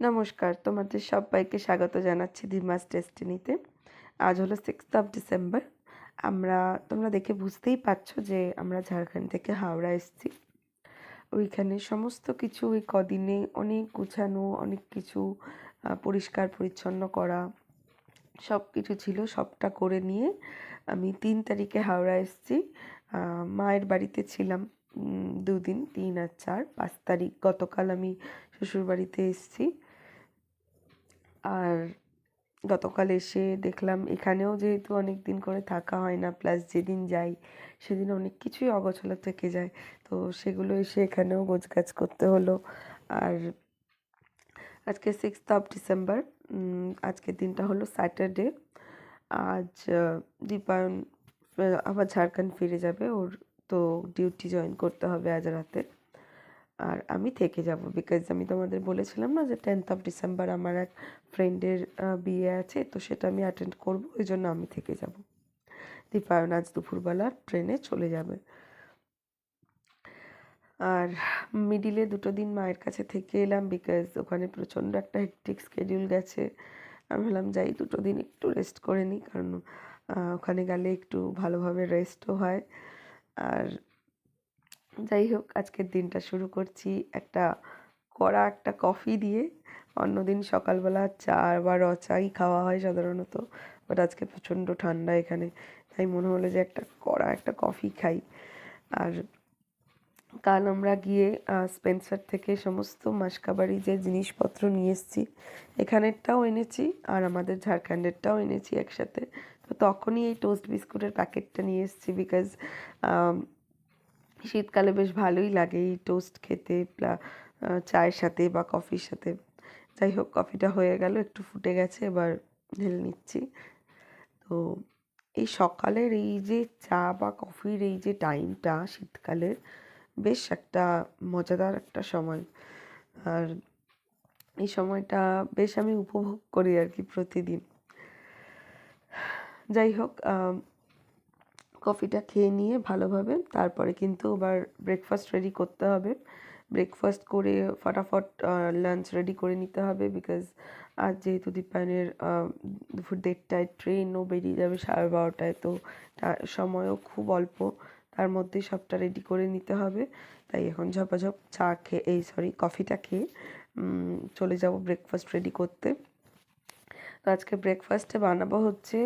নমস্কার, তোমাদের সবাইকে স্বাগত জানাচ্ছি ধিমাস ডেস্টিনিতে। আজ হলো সিক্সথ অফ ডিসেম্বর আমরা, তোমরা দেখে বুঝতেই পারছ যে আমরা ঝাড়খণ্ড থেকে হাওড়া এসেছি। ওইখানে সমস্ত কিছু ওই কদিনে অনেক গুছানো, অনেক কিছু পরিষ্কার পরিচ্ছন্ন করা, সব কিছু ছিল, সবটা করে নিয়ে আমি তিন তারিখে হাওড়া এসেছি। মায়ের বাড়িতে ছিলাম দুদিন, তিন আর চার, পাঁচ তারিখ গতকাল আমি শ্বশুর বাড়িতে এসেছি। আর গতকাল এসে দেখলাম এখানেও যেহেতু অনেক দিন করে থাকা হয় না প্লাস যেদিন যাই সেদিন অনেক কিছুই অগোছালো থেকে যায়। তো সেগুলো এসে এখানেও গোছগাছ করতে হলো। আর আজকে সিক্সথ অফ ডিসেম্বর আজকের দিনটা হলো স্যাটারডে আজ দীপায়ন আবার ঝাড়খণ্ড ফিরে যাবে ওর, তো ডিউটি জয়েন করতে হবে আজ রাতে। আর আমি থেকে যাব বিকজ আমি তোমাদের বলেছিলাম না যে টেন্থ অফ ডিসেম্বর আমার এক ফ্রেন্ডের বিয়ে আছে, তো সেটা আমি অ্যাটেন্ড করব, ওই জন্য আমি থেকে যাব। দীপায়ন আজ দুপুরবেলা ট্রেনে চলে যাবে। আর মিডিলে দুটো দিন মায়ের কাছে থেকে এলাম বিকজ ওখানে প্রচণ্ড একটা হেকটিক স্কেডিউল গেছে। আমি ভাবলাম যাই, দুটো দিন একটু রেস্ট করে নিই, কারণ ওখানে গেলে একটু ভালোভাবে রেস্টও হয়। আর যাই হোক, আজকের দিনটা শুরু করছি একটা কড়া একটা কফি দিয়ে। অন্যদিন সকালবেলা চা বা র চাই খাওয়া হয় সাধারণত বাট আজকে প্রচণ্ড ঠান্ডা এখানে, তাই মনে হলো যে একটা কড়া একটা কফি খাই। আর কাল আমরা গিয়ে স্পেন্সার থেকে সমস্ত মাসকাবাড়ি যে জিনিসপত্র নিয়ে এসেছি, এখানেরটাও এনেছি আর আমাদের ঝাড়খণ্ডেরটাও এনেছি একসাথে। তো তখনই এই টোস্ট বিস্কুটের প্যাকেটটা নিয়ে এসেছি বিকজ শীতকালে বেশ ভালোই লাগে এই টোস্ট খেতে চায়ের সাথে বা কফির সাথে। যাই হোক কফিটা হয়ে গেল, একটু ফুটে গেছে, এবার ঢেলে নিচ্ছি। তো এই সকালের এই যে চা বা কফির এই যে টাইমটা শীতকালের, বেশ একটা মজাদার একটা সময়। আর এই সময়টা বেশ আমি উপভোগ করি আর কি প্রতিদিন। যাই হোক কফিটা খেয়ে নিয়ে ভালোভাবে তারপরে কিন্তু আবার ব্রেকফাস্ট রেডি করতে হবে। ব্রেকফাস্ট করে ফটাফট লাঞ্চ রেডি করে নিতে হবে বিকজ আজ যেহেতু দীপায়নের দুপুর দেড়টায় ট্রেনও বেরিয়ে যাবে সাড়ে বারোটায়, তো সময়ও খুব অল্প। তার মধ্যেই সবটা রেডি করে নিতে হবে। তাই এখন ঝপাঝপ চা খেয়ে, এই সরি কফিটা খেয়ে চলে যাব ব্রেকফাস্ট রেডি করতে। তো আজকে ব্রেকফাস্টে বানাবো হচ্ছে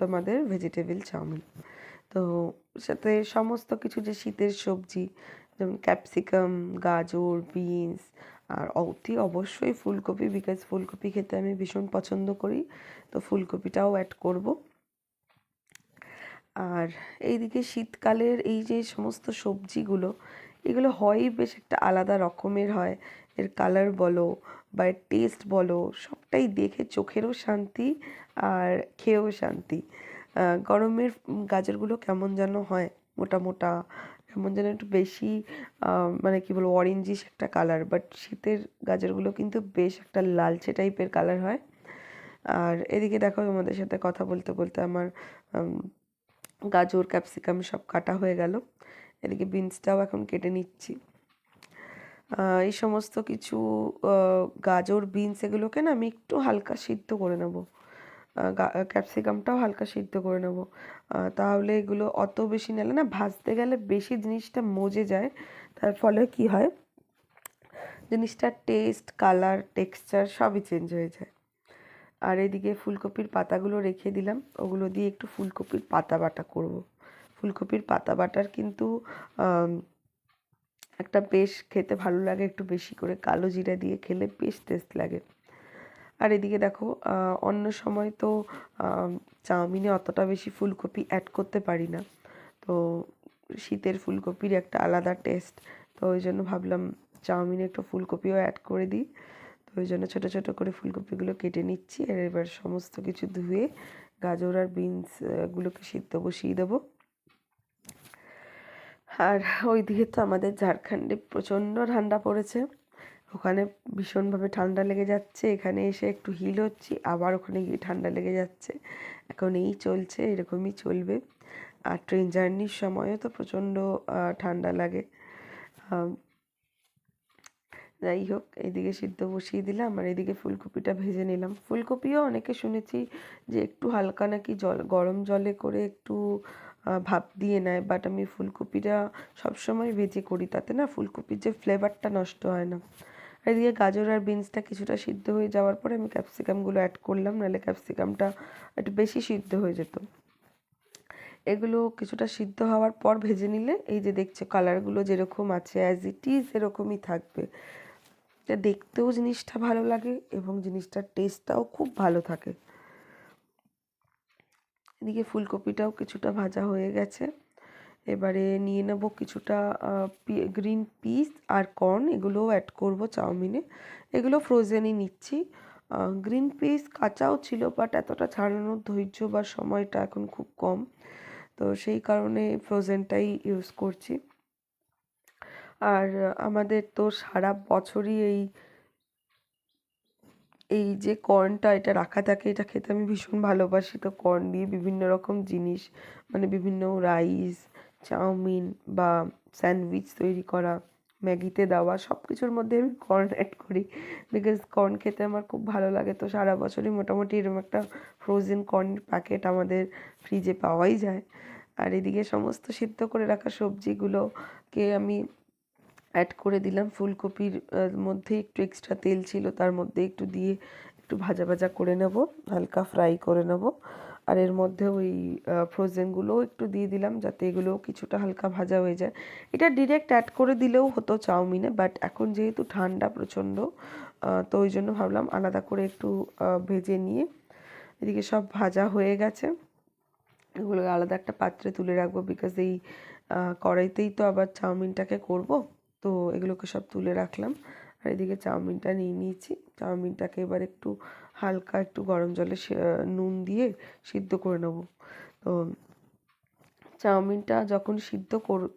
তোমাদের ভেজিটেবল চাউমিন। তো সাথে সমস্ত কিছু যে শীতের সবজি, যেমন ক্যাপসিকাম গাজর বিনস আর অতি অবশ্যই ফুলকপি বিকজ ফুলকপি খেতে আমি ভীষণ পছন্দ করি, তো ফুলকপিটাও অ্যাড করব। আর এইদিকে শীতকালের এই যে সমস্ত সবজিগুলো, এগুলো হয়ই বেশ একটা আলাদা রকমের হয়। এর কালার বলো বা এর টেস্ট বলো, সবটাই দেখে চোখেরও শান্তি আর খেয়েও শান্তি। গরমের গাজরগুলো কেমন যেন হয়, মোটা মোটা, কেমন যেন একটু বেশি মানে কি বলব অরেঞ্জিস একটা কালার বাট শীতের গাজরগুলো কিন্তু বেশ একটা লালচে টাইপের কালার হয়। আর এদিকে দেখো তোমাদের সাথে কথা বলতে বলতে আমার গাজর ক্যাপসিকাম সব কাটা হয়ে গেল। এদিকে বিনসটাও এখন কেটে নিচ্ছি। এই সমস্ত কিছু গাজর বিনস এগুলোকে না আমি একটু হালকা সিদ্ধ করে নেব। ক্যাপসিকামটাও হালকা সিদ্ধ করে নেব। তাহলে এগুলো অত বেশি নিলে না, ভাজতে গেলে বেশি জিনিসটা মজে যায়। তার ফলে কি হয়, জিনিসটার টেস্ট কালার টেক্সচার সবই চেঞ্জ হয়ে যায়। আর এদিকে ফুলকপির পাতাগুলো রেখে দিলাম। ওগুলো দিয়ে একটু ফুলকপির পাতা বাটা করব। ফুলকপির পাতা বাটার কিন্তু একটা বেশ খেতে ভালো লাগে, একটু বেশি করে কালো জিরা দিয়ে খেলে বেশ টেস্ট লাগে। আর এদিকে দেখো অন্য সময় তো চাউমিনে অতটা বেশি ফুলকপি অ্যাড করতে পারি না। তো শীতের ফুলকপির একটা আলাদা টেস্ট তো ওই জন্য ভাবলাম চাউমিনে একটু ফুলকপিও অ্যাড করে দিই। তো ওই জন্য ছোটো ছোটো করে ফুলকপিগুলো কেটে নিচ্ছি আর এবার সমস্ত কিছু ধুয়ে গাজর আর বিনস গুলোকে সিদ্ধ বসিয়ে দেবো। আর ওইদিকে তো আমাদের ঝাড়খণ্ডে প্রচণ্ড ঠান্ডা পড়েছে। ওখানে ভীষণভাবে ঠান্ডা লেগে যাচ্ছে। এখানে এসে একটু হিল হচ্ছি, আবার ওখানে গিয়ে ঠান্ডা লেগে যাচ্ছে। এখন এই চলছে, এরকমই চলবে। আর ট্রেন জার্নির সময়ও তো প্রচণ্ড ঠান্ডা লাগে। যাই হোক এইদিকে সিদ্ধ বসিয়ে দিলাম আর এদিকে ফুলকপিটা ভেজে নিলাম। ফুলকপিও অনেকে শুনেছি যে একটু হালকা নাকি জল, গরম জলে করে একটু ভাপ দিয়ে নেয়। বাট আমি ফুলকপিটা সবসময় ভেজে করি, তাতে না ফুলকপির যে ফ্লেভারটা নষ্ট হয় না। এদিকে গাজর আর বিনসটা কিছুটা সিদ্ধ হয়ে যাওয়ার পরে আমি ক্যাপসিকামগুলো অ্যাড করলাম, নাহলে ক্যাপসিকামটা একটু বেশি সিদ্ধ হয়ে যেত। এগুলো কিছুটা সিদ্ধ হওয়ার পর ভেজে নিলে এই যে দেখছ কালারগুলো যেরকম আছে অ্যাজ ইট ইজ এরকমই থাকবে। এটা দেখতেও জিনিসটা ভালো লাগে এবং জিনিসটার টেস্টটাও খুব ভালো থাকে। এদিকে ফুলকপিটাও কিছুটা ভাজা হয়ে গেছে। এবারে নিয়ে নেব কিছুটা গ্রিন পিস আর কর্ন এগুলোও অ্যাড করব চাউমিনে। এগুলো ফ্রোজেনই নিচ্ছি। গ্রিন পিস কাঁচাও ছিল বাট এতটা ছাড়ানোর ধৈর্য বা সময়টা এখন খুব কম। তো সেই কারণে ফ্রোজেনটাই ইউজ করছি। আর আমাদের তো সারা বছরই এই এই যে কর্নটা এটা রাখা থাকে, এটা খেতে আমি ভীষণ ভালোবাসি। তো কর্ন দিয়ে বিভিন্ন রকম জিনিস মানে বিভিন্ন রাইস চাউমিন বা স্যান্ডউইচ তৈরি করা, ম্যাগিতে দেওয়া সব কিছুর মধ্যে আমি কর্ন অ্যাড করি। বিকজ কর্ন খেতে আমার খুব ভালো লাগে। তো সারা বছরই মোটামুটি এরকম একটা ফ্রোজেন কর্নের প্যাকেট আমাদের ফ্রিজে পাওয়াই যায়। আর এদিকে সমস্ত সিদ্ধ করে রাখা সবজিগুলোকে আমি অ্যাড করে দিলাম। ফুলকপির মধ্যে একটু এক্সট্রা তেল ছিল, তার মধ্যে একটু দিয়ে একটু ভাজা ভাজা করে নেব, হালকা ফ্রাই করে নেব। আর এর মধ্যে ওই ফ্রোজেনগুলোও একটু দিয়ে দিলাম যাতে এগুলোও কিছুটা হালকা ভাজা হয়ে যায়। এটা ডিরেক্ট অ্যাড করে দিলেও হতো চাউমিনে বাট এখন যেহেতু ঠান্ডা প্রচণ্ড তো ওই জন্য ভাবলাম আলাদা করে একটু ভেজে নিয়ে এদিকে সব ভাজা হয়ে গেছে। এগুলো আলাদা একটা পাত্রে তুলে রাখব বিকজ এই কড়াইতেই তো আবার চাউমিনটাকে করব, তো এগুলোকে সব তুলে রাখলাম। আর এদিকে চাউমিনটা নিয়ে নিয়েছি। চাউমিনটাকে এবার একটু হালকা একটু গরম জলে নুন দিয়ে সিদ্ধ করে নেব। তো চাউমিনটা যখন সিদ্ধ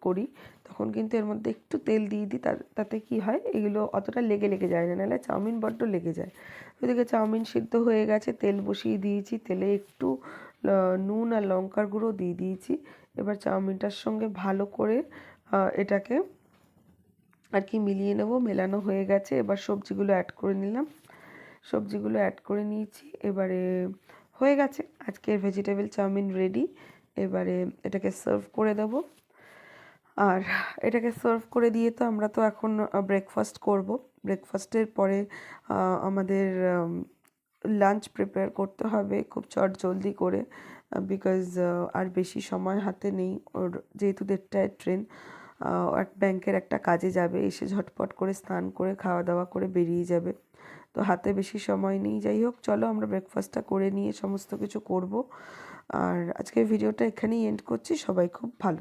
করি তখন কিন্তু এর মধ্যে একটু তেল দিয়ে দিই। তাতে কি হয়, এগুলো অতটা লেগে লেগে যায় না। নাহলে চাউমিন বড্ড লেগে যায়। ওইদিকে চাউমিন সিদ্ধ হয়ে গেছে, তেল বসিয়ে দিয়েছি। তেলে একটু নুন আর লঙ্কার গুঁড়ো দিয়ে দিয়েছি। এবার চাউমিনটার সঙ্গে ভালো করে এটাকে আর কি মিলিয়ে নেব, মেলানো হয়ে গেছে। এবার সবজিগুলো অ্যাড করে নিলাম। সবজিগুলো অ্যাড করে নিয়েছি। এবারে হয়ে গেছে। আজকের ভেজিটেবল চাউমিন রেডি এবারে এটাকে সার্ভ করে দেবো। আর এটাকে সার্ভ করে দিয়ে তো আমরা তো এখন ব্রেকফাস্ট করব। ব্রেকফাস্টের পরে আমাদের লাঞ্চ প্রিপেয়ার করতে হবে খুব চট জলদি করে বিকজ আর বেশি সময় হাতে নেই। ওর যেহেতু দেড়টায় ট্রেন এক ব্যাংকের একটা কাজে যাবে, এসে ঝটপট করে স্নান করে খাওয়া দাওয়া করে বেরিয়ে যাবে। তো হাতে বেশি সময় নেই। যাই হোক, চলো আমরা ব্রেকফাস্টটা করে নিয়ে সমস্ত কিছু করব। আর আজকের ভিডিওটা এখানেই এন্ড করছি। সবাই খুব ভালো।